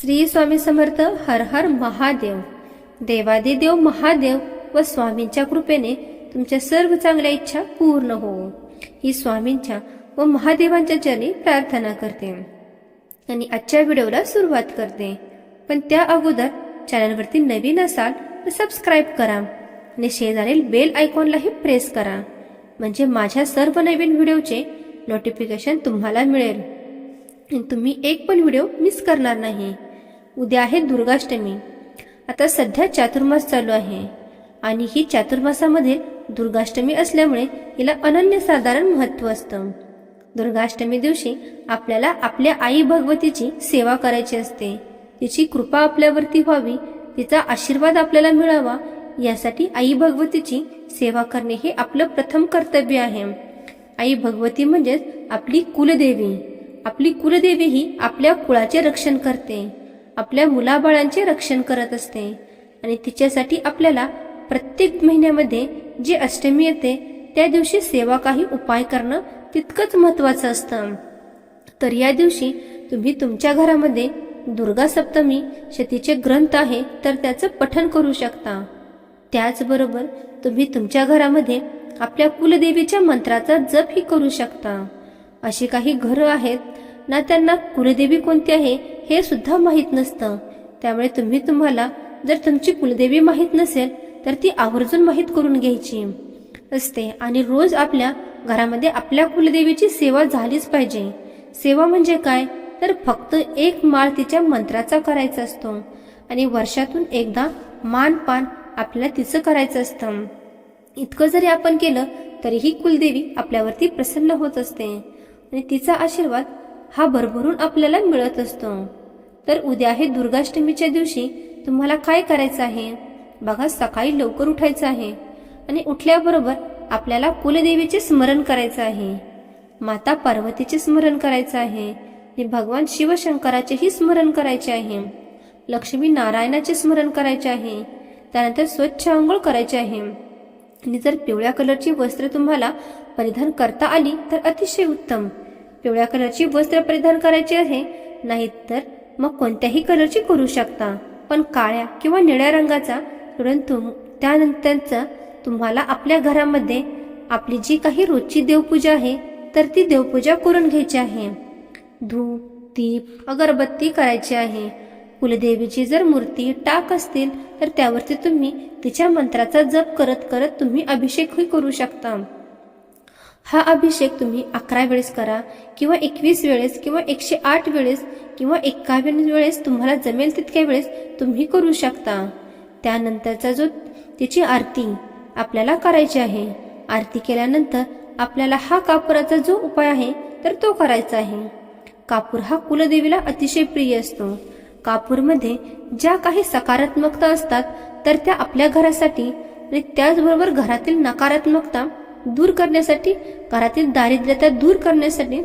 श्री स्वामी समर्थ हर हर महादेव. देवादिदेव महादेव व स्वामींच्या कृपेने तुमच्या सर्व चांगल्या इच्छा पूर्ण हो ही स्वामींच्या व महादेवांच्या चरणी प्रार्थना करते. आणि आजच्या व्हिडिओला सुरुवात करते. पण त्या अगोदर चॅनलवरती नवीन असाल तर सबस्क्राईब करा आणि शेजारील बेल आयकॉनलाही प्रेस करा. म्हणजे माझ्या सर्व नवीन व्हिडिओचे नोटिफिकेशन तुम्हाला मिळेल. तुम्ही एक पण व्हिडिओ मिस करणार नाही. उद्या आहे दुर्गाष्टमी. आता सध्या चातुर्मास चालू आहे. आणि ही चातुर्मासामध्ये दुर्गाष्टमी असल्यामुळे हिला अनन्यसाधारण महत्त्व असतं. दुर्गाष्टमी दिवशी आपल्याला आपल्या आई भगवतीची सेवा करायची असते. तिची कृपा आपल्यावरती व्हावी तिचा आशीर्वाद आपल्याला मिळावा यासाठी आई भगवतीची सेवा करणे हे आपलं प्रथम कर्तव्य आहे. आई भगवती म्हणजेच आपली कुलदेवी. आपली कुलदेवी ही आपल्या कुळाचे रक्षण करते. आपल्या मुलाबाळांचे रक्षण करत असते आणि तिच्यासाठी आपल्याला प्रत्येक महिन्यामध्ये जी अष्टमी येते त्या दिवशी सेवा काही उपाय करणं तितकंच महत्वाचं असतं. तर या दिवशी तुम्ही तुमच्या घरामध्ये दुर्गा सप्तमी शतीचे ग्रंथ आहे तर त्याचं पठण करू शकता. त्याचबरोबर तुम्ही तुमच्या घरामध्ये आपल्या कुलदेवीच्या मंत्राचा जपही करू शकता. अशी काही घरं आहेत ना त्यांना कुलदेवी कोणती आहे हे सुद्धा माहीत नसतं. त्यामुळे तुम्ही तुम्हाला जर तुमची कुलदेवी माहीत नसेल तर ती आवर्जून माहीत करून घ्यायची. असते. आणि रोज आपल्या घरामध्ये आपल्या कुलदेवीची सेवा झालीच पाहिजे. सेवा म्हणजे काय? तर फक्त एक माळ तिच्या मंत्राचा करायचा असतो. आणि वर्षातून एकदा मान पान आपल्याला तिचं करायचं असतं. इतकं जरी आपण केलं तरीही कुलदेवी आपल्यावरती प्रसन्न होत असते. आणि तिचा आशीर्वाद हा भरभरून आपल्याला मिळत असतो. तर उद्या हे दुर्गाष्टमीच्या दिवशी तुम्हाला काय करायचं आहे? बघा सकाळी लवकर उठायचं आहे. आणि उठल्याबरोबर आपल्याला कुलदेवीचे स्मरण करायचं आहे. माता पार्वतीचे स्मरण करायचं आहे. आणि भगवान शिवशंकराचेही स्मरण करायचे आहे. लक्ष्मी नारायणाचे स्मरण करायचे आहे. त्यानंतर स्वच्छ आंघोळ करायचे आहे. आणि जर पिवळ्या कलरची वस्त्र तुम्हाला परिधान करता आली तर अतिशय उत्तम. पिवळ्या कलरची वस्त्र परिधान करायची आहे नाहीतर मग कोणत्याही कलरची करू शकता. पण काळ्या किंवा निळ्या रंगाचा परंतु त्यानंतरचा तुम्हाला आपल्या घरामध्ये आपली जी काही रोजची देवपूजा आहे तर ती देवपूजा करून घ्यायची आहे. धूप दीप अगरबत्ती करायची आहे. कुलदेवीची जर मूर्ती टाक असतील तर त्यावरती तुम्ही तिच्या मंत्राचा जप करत करत तुम्ही अभिषेकही करू शकता. हा अभिषेक तुम्ही अकरा वेळेस करा किंवा एकवीस वेळेस किंवा एकशे आठ वेळेस किंवा एकावन्न वेळेस तुम्हाला जमेल तितक्या वेळेस तुम्ही करू शकता. त्यानंतरचा जो तिची आरती आपल्याला करायची आहे आरती केल्यानंतर आपल्याला हा कापुराचा जो उपाय आहे तर तो करायचा आहे. कापूर हा कुलदेवीला अतिशय प्रिय असतो. कापूरमध्ये ज्या काही सकारात्मकता असतात तर त्या आपल्या घरासाठी आणि त्याचबरोबर घरातील नकारात्मकता दूर करण्यासाठी घरातील दारिद्र्यता दूर करण्यासाठी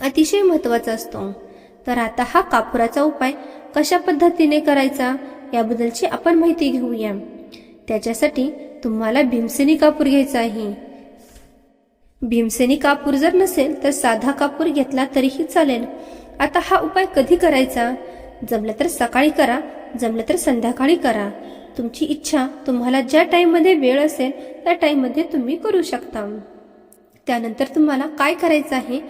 अतिशय महत्त्वाचा असतो. तर आता हा कापुराचा उपाय कशा पद्धतीने करायचा याबद्दलची आपण माहिती घेऊया. त्याच्यासाठी तुम्हाला भीमसेनी कापूर घ्यायचा आहे. भीमसेनी कापूर जर नसेल तर साधा कापूर घेतला तरीही चालेल. आता हा उपाय कधी करायचा? जमलं तर सकाळी करा जमलं तर संध्याकाळी करा. तुमची इच्छा तुम्हाला ज्या टाईममध्ये वेळ असेल त्या टाईममध्ये तुम्ही करू शकता. त्यानंतर तुम्हाला काय करायचं आहे?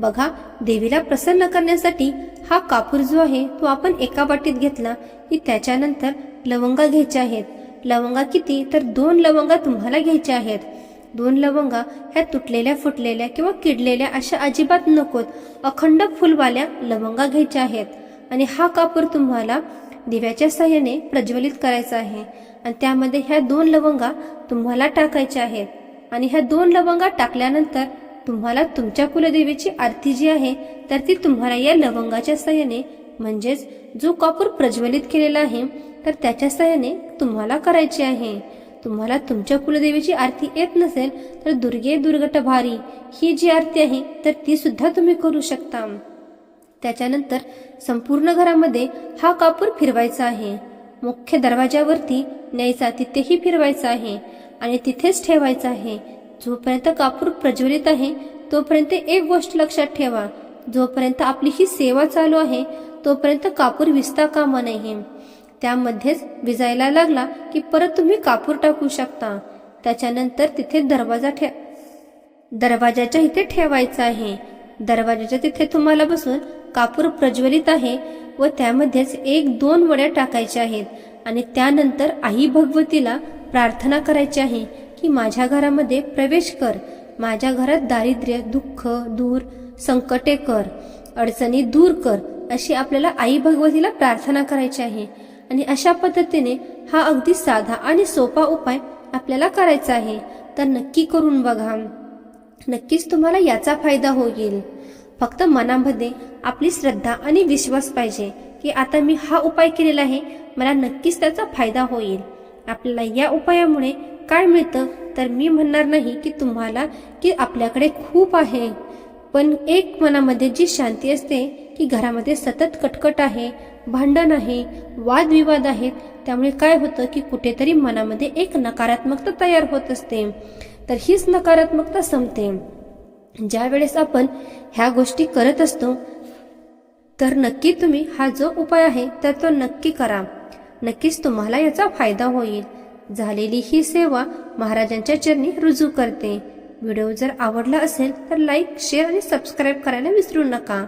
बघा देवीला प्रसन्न करण्यासाठी हा कापूर जो आहे तो आपण एका वाटीत घेतला की त्याच्यानंतर लवंगा घ्यायच्या आहेत. लवंगा किती? तर दोन लवंगा तुम्हाला घ्यायच्या आहेत. दोन लवंगा ह्या तुटलेल्या फुटलेल्या किंवा किडलेल्या अशा अजिबात नकोत. अखंड फुलवाल्या लवंगा घ्यायच्या आहेत. आणि हा कापूर तुम्हाला दिव्याच्या साह्याने प्रज्वलित करायचा आहे. आणि त्यामध्ये ह्या दोन लवंगा तुम्हाला टाकायच्या आहेत. आणि ह्या दोन लवंगा टाकल्यानंतर तुम्हाला तुमच्या कुलदेवीची आरती जी आहे तर ती तुम्हाला या लवंगाच्या सहाय्याने म्हणजेच जो कापूर प्रज्वलित केलेला आहे तर त्याच्या सहाय्याने तुम्हाला करायची आहे. तुम्हाला तुमच्या कुलदेवीची आरती येत नसेल तर दुर्गे दुर्गट भारी ही जी आरती आहे तर ती सुद्धा तुम्ही करू शकता. त्याच्यानंतर संपूर्ण घरामध्ये हा कापूर फिरवायचा आहे. मुख्य दरवाजावरती न्यायचा तिथेही फिरवायचा आहे आणि तिथेच ठेवायचा आहे. जोपर्यंत कापूर प्रज्वलित आहे तोपर्यंत एक गोष्ट लक्षात ठेवा. जोपर्यंत आपली ही सेवा चालू आहे तोपर्यंत कापूर विसता कामा नये. त्यामध्येच विजायला लागला की परत तुम्ही कापूर टाकू शकता. त्याच्यानंतर तिथे दरवाजा ठे दरवाजाच्या इथे ठेवायचा आहे. दरवाजाच्या तिथे तुम्हाला बसून कापूर प्रज्वलित आहे व त्यामध्येच एक दोन वड्या टाकायच्या आहेत आणि त्यानंतर आई भगवतीला प्रार्थना करायची आहे. की माझ्या घरामध्ये प्रवेश कर. माझ्या घरात दारिद्र्य दुःख दूर संकटे कर. अडचणी दूर कर अशी आपल्याला आई भगवतीला प्रार्थना करायची आहे. आणि अशा पद्धतीने हा अगदी साधा आणि सोपा उपाय आपल्याला करायचा आहे. तर नक्की करून बघा. नक्कीच तुम्हाला याचा फायदा होईल. फक्त मनामध्ये आपली श्रद्धा आणि विश्वास पाहिजे की आता मी हा उपाय केलेला आहे मला नक्कीच त्याचा फायदा होईल. आपल्याला या उपायामुळे काय मिळतं? तर मी म्हणणार नाही की तुम्हाला की आपल्याकडे खूप आहे. पण एक मनामध्ये जी शांती असते की घरामध्ये सतत कटकट आहे भांडण आहे वादविवाद आहेत त्यामुळे काय होतं की कुठेतरी मनामध्ये एक नकारात्मकता तयार होत असते. तर हीच नकारात्मकता संपते. ज्या वेळेस आपण ह्या गोष्टी करत असतो तर नक्की तुम्ही हा जो उपाय आहे तर तो नक्की करा. नक्कीच तुम्हाला याचा फायदा होईल. झालेली ही सेवा महाराजांच्या चरणी रुजू करते. व्हिडिओ जर आवडला असेल तर लाईक शेअर आणि सबस्क्राईब करायला विसरू नका.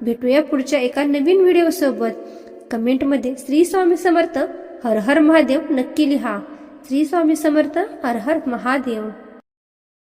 भेटूया पुढच्या एका नवीन व्हिडिओसोबत कमेंटमध्ये श्री स्वामी समर्थ हर हर महादेव नक्की लिहा. श्री स्वामी समर्थ हर हर महादेव.